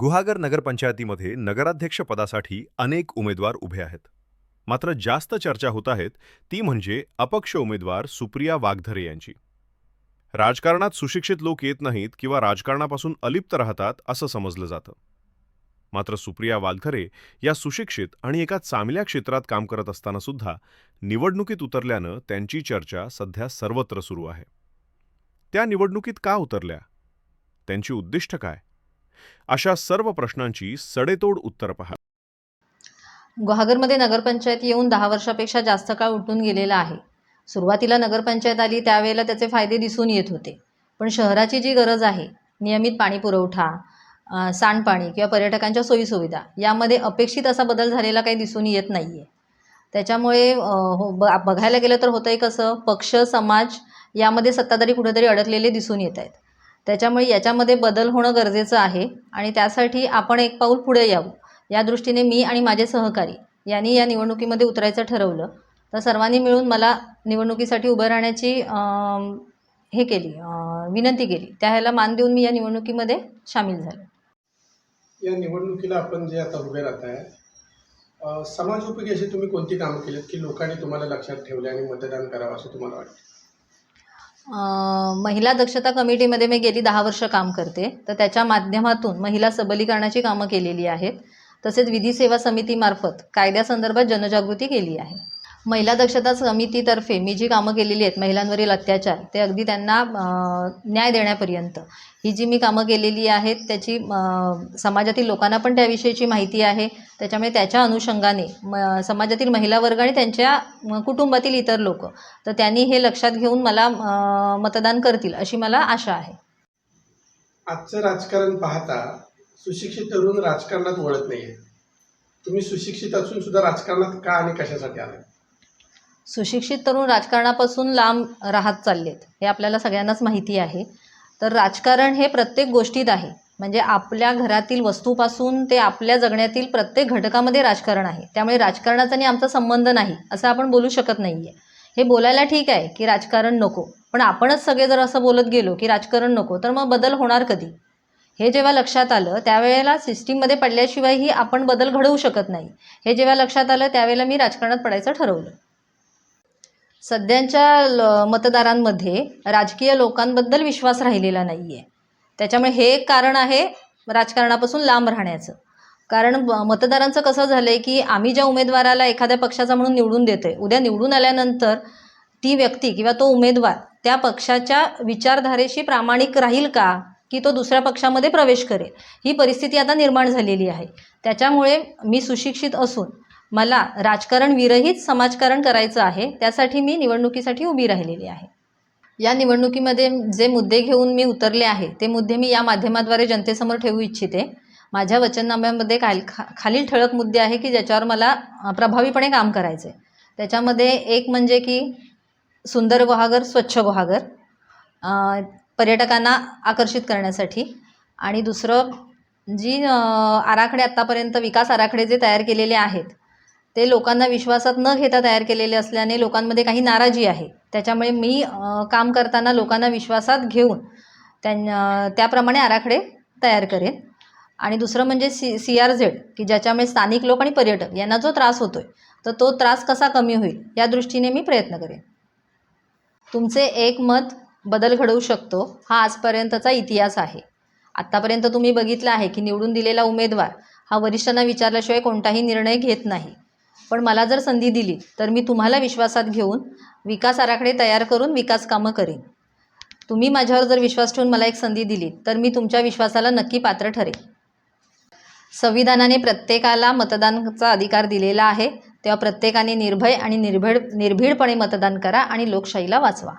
गुहागर नगरपंचायतीमध्ये नगराध्यक्ष पदासाठी अनेक उमेदवार उभे आहेत. मात्र जास्त चर्चा होत आहेत ती म्हणजे अपक्ष उमेदवार सुप्रिया वाघधरे यांची. राजकारणात सुशिक्षित लोक येत नाहीत किंवा राजकारणापासून अलिप्त राहतात असं समजलं जातं. मात्र सुप्रिया वाघधरे या सुशिक्षित आणि एका चांगल्या क्षेत्रात काम करत असताना सुद्धा निवडणुकीत उतरल्यानं त्यांची चर्चा सध्या सर्वत्र सुरू आहे. त्या निवडणुकीत का उतरल्या? त्यांची उद्दिष्ट काय? अशा सर्व प्रश्नांची सडेतोड उत्तर पहा. गुहागरमध्ये नगरपंचायत येऊन दहा वर्षापेक्षा जास्त काळ उठून गेलेला आहे. सुरुवातीला नगरपंचायत आली त्यावेळेला त्याचे फायदे दिसून येत होते. पण शहराची जी गरज आहे नियमित पाणी पुरवठा सांडपाणी किंवा पर्यटकांच्या सोयीसुविधा यामध्ये अपेक्षित असा बदल झालेला काही दिसून येत नाही आहे त्याच्यामुळे हो ब बघायला गेलं तर होतं आहे कसं पक्ष समाज यामध्ये सत्ताधारी कुठेतरी अडकलेले दिसून येत आहेत. त्याच्यामुळे याच्यामध्ये बदल होणं गरजेचं आहे. आणि त्यासाठी आपण एक पाऊल पुढे यावं. या दृष्टीने मी आणि माझे सहकारी यांनी या निवडणुकीमध्ये उतरायचं ठरवलं. तर सर्वांनी मिळून मला निवडणुकीसाठी उभं राहण्याची हे केली विनंती केली. त्या ह्याला मान देऊन मी या निवडणुकीमध्ये सामील झाले. या निवडणुकीला आपण जे आता उभे राहत आहे अ, समाजोपयोगी अशी तुम्ही कोणती कामं केलीत की लोकांनी तुम्हाला लक्षात ठेवले आणि मतदान करावं असं तुम्हाला वाटतं? महिला दक्षता कमिटीमध्ये मी गेली दहा वर्ष काम करते. तर त्याच्या माध्यमातून महिला सबलीकरणाची कामं केलेली आहेत. तसेच विधी सेवा समितीमार्फत कायद्यासंदर्भात जनजागृती केली आहे. महिला दक्षता समितीतर्फे मी जी कामं केलेली आहेत महिलांवरील अत्याचार ते अगदी त्यांना न्याय देण्यापर्यंत. ही जी मी कामं केलेली आहेत त्याची समाजातील लोकांना पण त्याविषयीची माहिती आहे. त्याच्यामुळे त्याच्या अनुषंगाने म समाजातील महिला वर्ग आणि त्यांच्या कुटुंबातील इतर लोक तर त्यांनी हे लक्षात घेऊन मला मतदान करतील अशी मला आशा आहे. आजचं राजकारण पाहता सुशिक्षित तरुण राजकारणात वळत नाही तुम्ही सुशिक्षित असून सुद्धा राजकारणात का आणि कशासाठी आलाय सुशिक्षित तरुण राजकारणापासून लांब राहत चाललेत हे आपल्याला सगळ्यांनाच माहिती आहे. तर राजकारण हे प्रत्येक गोष्टीत आहे. म्हणजे आपल्या घरातील वस्तूपासून ते आपल्या जगण्यातील प्रत्येक घटकामध्ये राजकारण आहे. त्यामुळे राजकारणाचा आणि आमचा संबंध नाही असं आपण बोलू शकत नाही आहे हे बोलायला ठीक आहे की राजकारण नको पण आपणच सगळे जर असं बोलत गेलो की राजकारण नको तर मग बदल होणार कधी? हे जेव्हा लक्षात आलं त्यावेळेला सिस्टीममध्ये पडल्याशिवायही आपण बदल घडवू शकत नाही. हे जेव्हा लक्षात आलं त्यावेळेला मी राजकारणात पडायचं ठरवलं. सध्याच्या ल मतदारांमध्ये राजकीय लोकांबद्दल विश्वास राहिलेला नाही आहे त्याच्यामुळे हे एक कारण आहे राजकारणापासून लांब राहण्याचं. कारण मतदारांचं कसं झालं आहे की आम्ही ज्या उमेदवाराला एखाद्या पक्षाचा म्हणून निवडून देतो आहे उद्या निवडून आल्यानंतर ती व्यक्ती किंवा तो उमेदवार त्या पक्षाच्या विचारधारेशी प्रामाणिक राहील का? की तो दुसऱ्या पक्षामध्ये प्रवेश करेल? ही परिस्थिती आता निर्माण झालेली आहे. त्याच्यामुळे मी सुशिक्षित असून मला राजकारण विरहित समाजकारण करायचं आहे त्यासाठी मी निवडणुकीसाठी उभी राहिलेली आहे. या निवडणुकीमध्ये जे मुद्दे घेऊन मी उतरले आहे ते मुद्दे मी या माध्यमाद्वारे जनतेसमोर ठेवू इच्छिते. माझ्या वचननाम्यामध्ये खाल खा खालील ठळक मुद्दे आहे की ज्याच्यावर मला प्रभावीपणे काम करायचं आहे त्याच्यामध्ये एक म्हणजे की सुंदर गुहागर स्वच्छ गुहागर पर्यटकांना आकर्षित करण्यासाठी आणि दुसरं जी आराखडे आत्तापर्यंत विकास आराखडे जे तयार केलेले आहेत ते लोकांना विश्वासात न घेता तयार केलेले असल्याने लोकांमध्ये काही नाराजी आहे. त्याच्यामुळे मी काम करताना लोकांना विश्वासात घेऊन त्यां त्याप्रमाणे आराखडे तयार करेन. आणि दुसरं म्हणजे सी सी आर झेड की ज्याच्यामुळे स्थानिक लोक आणि पर्यटक यांना जो त्रास होतो आहे तर तो त्रास कसा कमी होईल या दृष्टीने मी प्रयत्न करेन. तुमचे एक मत बदल घडवू शकतो हा आजपर्यंतचा इतिहास आहे. आत्तापर्यंत तुम्ही बघितलं आहे की निवडून दिलेला उमेदवार हा वरिष्ठांना विचारल्याशिवाय कोणताही निर्णय घेत नाही. पण मला जर संधी दिली तर मी तुम्हाला विश्वासात घेऊन विकास आराखडे तयार करून विकास कामं करेन. तुम्ही माझ्यावर जर विश्वास ठेवून मला एक संधी दिली तर मी तुमच्या विश्वासाला नक्की पात्र ठरेन. संविधानाने प्रत्येकाला मतदानाचा अधिकार दिलेला आहे तेव्हा प्रत्येकाने निर्भय आणि निर्भीड निर्भीडपणे मतदान करा आणि लोकशाहीला वाचवा.